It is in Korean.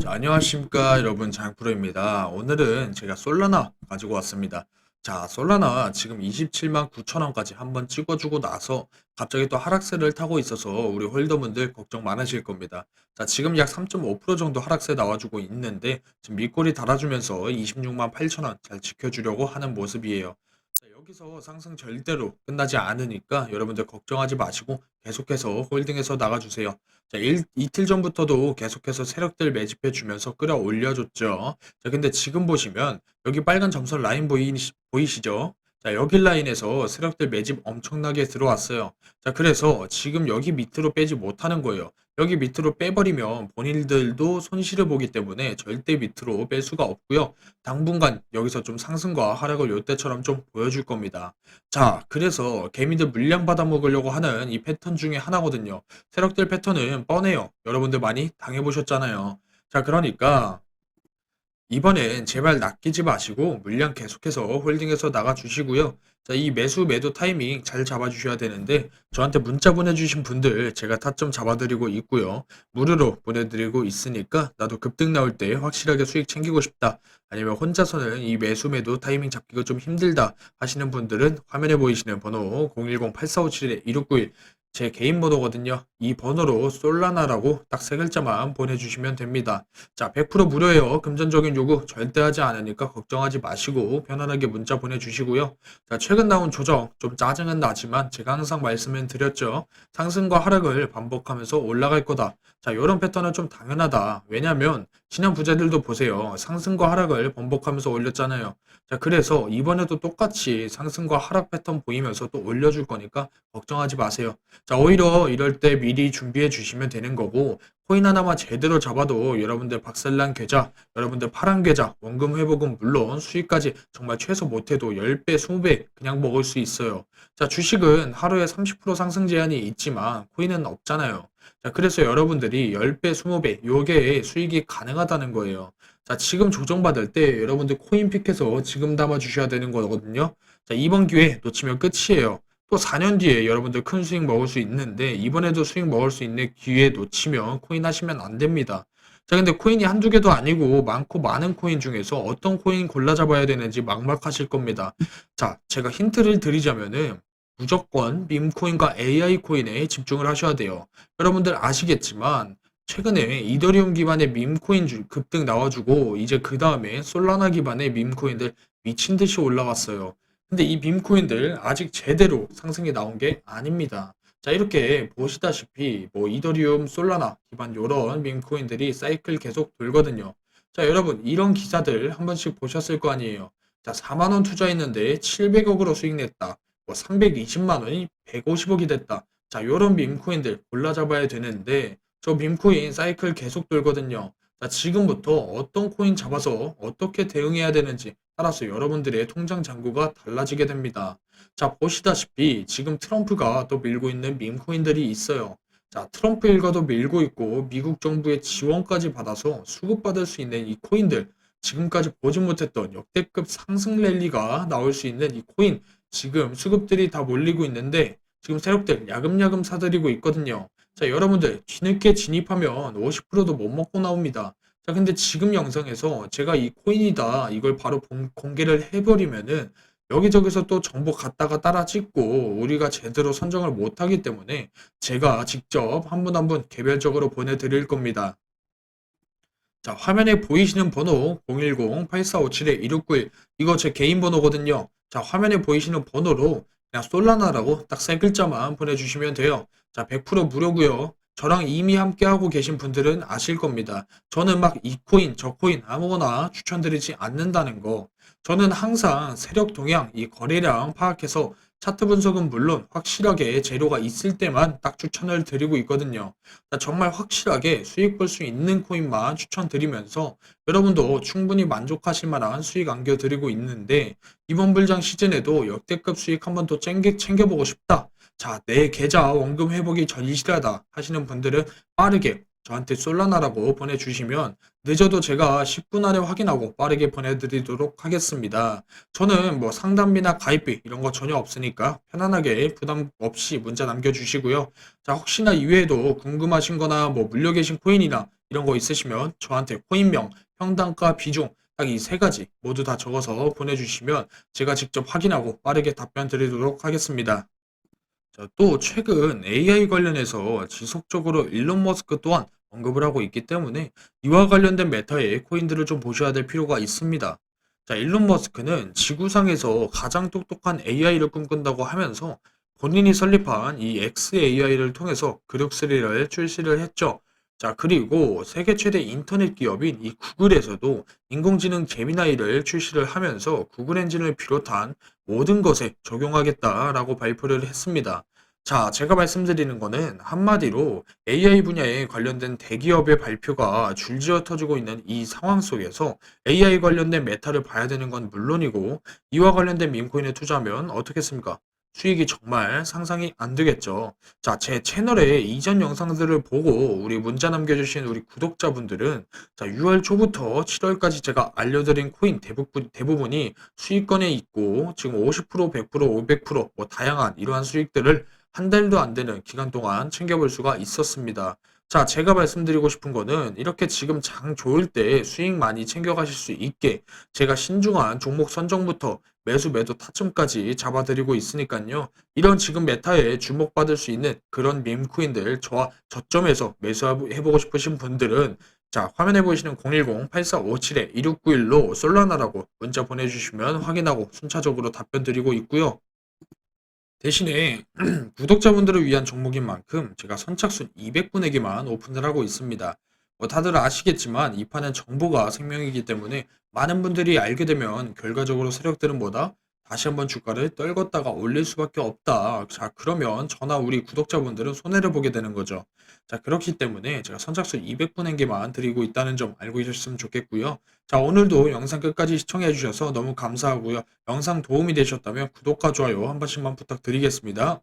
자, 안녕하십니까 여러분 장프로입니다. 오늘은 제가 솔라나 가지고 왔습니다. 자, 솔라나 지금 27만 9천 원까지 한번 찍어주고 나서 갑자기 또 하락세를 타고 있어서 우리 홀더분들 걱정 많으실 겁니다. 자, 지금 약 3.5% 정도 하락세 나와주고 있는데 지금 밑골이 달아주면서 26만 8천 원 잘 지켜주려고 하는 모습이에요. 자, 여기서 상승 절대로 끝나지 않으니까 여러분들 걱정하지 마시고 계속해서 홀딩해서 나가주세요. 자, 일, 이틀 전부터도 계속해서 세력들 매집해 주면서 끌어올려줬죠. 자, 근데 지금 보시면 여기 빨간 점선 라인 보이, 보이시죠? 자, 여기 라인에서 세력들 매집 엄청나게 들어왔어요. 자, 그래서 지금 여기 밑으로 빼지 못하는 거예요. 여기 밑으로 빼버리면 본인들도 손실을 보기 때문에 절대 밑으로 뺄 수가 없고요. 당분간 여기서 좀 상승과 하락을 요때처럼 좀 보여줄 겁니다. 자, 그래서 개미들 물량 받아 먹으려고 하는 이 패턴 중에 하나거든요. 세력들 패턴은 뻔해요. 여러분들 많이 당해보셨잖아요. 자, 그러니까 이번엔 제발 낚이지 마시고 물량 계속해서 홀딩해서 나가 주시고요. 자, 이 매수 매도 타이밍 잘 잡아 주셔야 되는데 저한테 문자 보내주신 분들 제가 타점 잡아드리고 있고요. 무료로 보내드리고 있으니까 나도 급등 나올 때 확실하게 수익 챙기고 싶다. 아니면 혼자서는 이 매수 매도 타이밍 잡기가 좀 힘들다 하시는 분들은 화면에 보이시는 번호 010-8457-1691 제 개인 번호거든요. 이 번호로 솔라나라고 딱 세 글자만 보내주시면 됩니다. 자, 100% 무료예요. 금전적인 요구 절대 하지 않으니까 걱정하지 마시고 편안하게 문자 보내주시고요. 자, 최근 나온 조정 좀 짜증은 나지만 제가 항상 말씀을 드렸죠. 상승과 하락을 반복하면서 올라갈 거다. 자, 이런 패턴은 좀 당연하다. 왜냐면 신한 부자들도 보세요. 상승과 하락을 반복하면서 올렸잖아요. 자, 그래서 이번에도 똑같이 상승과 하락 패턴 보이면서 또 올려줄 거니까 걱정하지 마세요. 자, 오히려 이럴 때 미리 준비해 주시면 되는 거고, 코인 하나만 제대로 잡아도 여러분들 박살난 계좌, 여러분들 파란 계좌, 원금 회복은 물론 수익까지 정말 최소 못해도 10배, 20배 그냥 먹을 수 있어요. 자, 주식은 하루에 30% 상승 제한이 있지만 코인은 없잖아요. 자, 그래서 여러분들이 10배, 20배, 요게 수익이 가능하다는 거예요. 자, 지금 조정받을 때 여러분들 코인 픽해서 지금 담아 주셔야 되는 거거든요. 자, 이번 기회 놓치면 끝이에요. 또 4년 뒤에 여러분들 큰 수익 먹을 수 있는데 이번에도 수익 먹을 수 있는 기회 놓치면 코인 하시면 안 됩니다. 자, 근데 코인이 한두 개도 아니고 많고 많은 코인 중에서 어떤 코인 골라 잡아야 되는지 막막하실 겁니다. 자, 제가 힌트를 드리자면은 무조건 밈코인과 AI 코인에 집중을 하셔야 돼요. 여러분들 아시겠지만 최근에 이더리움 기반의 밈코인 주- 급등 나와주고 이제 그 다음에 솔라나 기반의 밈코인들 미친 듯이 올라갔어요. 근데 이 빔코인들 아직 제대로 상승이 나온 게 아닙니다. 자, 이렇게 보시다시피 뭐 이더리움, 솔라나 기반 요런 밈코인들이 사이클 계속 돌거든요. 자, 여러분 이런 기사들 한 번씩 보셨을 거 아니에요. 자, 4만 원 투자했는데 700억으로 수익 냈다. 뭐 320만 원이 150억이 됐다. 자, 요런 밈코인들 골라 잡아야 되는데 저 밈코인 사이클 계속 돌거든요. 자, 지금부터 어떤 코인 잡아서 어떻게 대응해야 되는지 따라서 여러분들의 통장 잔고가 달라지게 됩니다. 자, 보시다시피 지금 트럼프가 또 밀고 있는 밈코인들이 있어요. 자, 트럼프 일가도 밀고 있고 미국 정부의 지원까지 받아서 수급받을 수 있는 이 코인들 지금까지 보지 못했던 역대급 상승 랠리가 나올 수 있는 이 코인 지금 수급들이 다 몰리고 있는데 지금 세력들 야금야금 사들이고 있거든요. 자, 여러분들 뒤늦게 진입하면 50%도 못 먹고 나옵니다. 자, 근데 지금 영상에서 제가 이 코인이다 이걸 바로 본- 공개를 해버리면은 여기저기서 또 정보 갖다가 따라 찍고 우리가 제대로 선정을 못하기 때문에 제가 직접 한 분 한 분 개별적으로 보내드릴 겁니다. 자, 화면에 보이시는 번호 010-8457-1691 이거 제 개인 번호거든요. 자, 화면에 보이시는 번호로 그냥 솔라나라고 딱 세 글자만 보내주시면 돼요. 자, 100% 무료고요. 저랑 이미 함께 하고 계신 분들은 아실 겁니다. 저는 막 이 코인, 저 코인 아무거나 추천드리지 않는다는 거. 저는 항상 세력 동향, 이 거래량 파악해서 차트 분석은 물론 확실하게 재료가 있을 때만 딱 추천을 드리고 있거든요. 자, 정말 확실하게 수익 볼 수 있는 코인만 추천드리면서 여러분도 충분히 만족하실 만한 수익 안겨드리고 있는데 이번 불장 시즌에도 역대급 수익 한번 더 챙겨, 챙겨보고 싶다. 자, 내 계좌 원금 회복이 절실하다 하시는 분들은 빠르게 저한테 솔라나라고 보내주시면 늦어도 제가 10분 안에 확인하고 빠르게 보내드리도록 하겠습니다. 저는 뭐 상담비나 가입비 이런 거 전혀 없으니까 편안하게 부담 없이 문자 남겨주시고요. 자, 혹시나 이외에도 궁금하신 거나 뭐 물려 계신 코인이나 이런 거 있으시면 저한테 코인명, 평단가, 비중 딱 이 세 가지 모두 다 적어서 보내주시면 제가 직접 확인하고 빠르게 답변 드리도록 하겠습니다. 자, 또 최근 AI 관련해서 지속적으로 일론 머스크 또한 언급을 하고 있기 때문에 이와 관련된 메타의 코인들을 좀 보셔야 될 필요가 있습니다. 자, 일론 머스크는 지구상에서 가장 똑똑한 AI를 꿈꾼다고 하면서 본인이 설립한 이 XAI를 통해서 그룹3를 출시를 했죠. 자, 그리고 세계 최대 인터넷 기업인 이 구글에서도 인공지능 제미나이를 출시를 하면서 구글 엔진을 비롯한 모든 것에 적용하겠다라고 발표를 했습니다. 자, 제가 말씀드리는 거는 한마디로 AI 분야에 관련된 대기업의 발표가 줄지어 터지고 있는 이 상황 속에서 AI 관련된 메타를 봐야 되는 건 물론이고 이와 관련된 밈코인에 투자하면 어떻겠습니까? 수익이 정말 상상이 안 되겠죠. 자, 제 채널에 이전 영상들을 보고 우리 문자 남겨주신 우리 구독자분들은 자, 6월 초부터 7월까지 제가 알려드린 코인 대부분, 대부분이 수익권에 있고 지금 50%, 100%, 500%뭐 다양한 이러한 수익들을 한 달도 안 되는 기간 동안 챙겨볼 수가 있었습니다. 자, 제가 말씀드리고 싶은 거는 이렇게 지금 장 좋을 때 수익 많이 챙겨가실 수 있게 제가 신중한 종목 선정부터 매수 매도 타점까지 잡아드리고 있으니까요. 이런 지금 메타에 주목받을 수 있는 그런 밈코인들 저와 저점에서 매수해보고 싶으신 분들은 자, 화면에 보이시는 010-8457-2691로 솔라나라고 문자 보내주시면 확인하고 순차적으로 답변 드리고 있고요. 대신에 구독자분들을 위한 종목인 만큼 제가 선착순 200분에게만 오픈을 하고 있습니다. 뭐 다들 아시겠지만 이 판은 정보가 생명이기 때문에 많은 분들이 알게 되면 결과적으로 세력들은 뭐다? 다시 한번 주가를 떨궜다가 올릴 수밖에 없다. 자, 그러면 저나 우리 구독자분들은 손해를 보게 되는 거죠. 자, 그렇기 때문에 제가 선착순 200분에게만 드리고 있다는 점 알고 계셨으면 좋겠고요. 자, 오늘도 영상 끝까지 시청해 주셔서 너무 감사하고요. 영상 도움이 되셨다면 구독과 좋아요 한 번씩만 부탁드리겠습니다.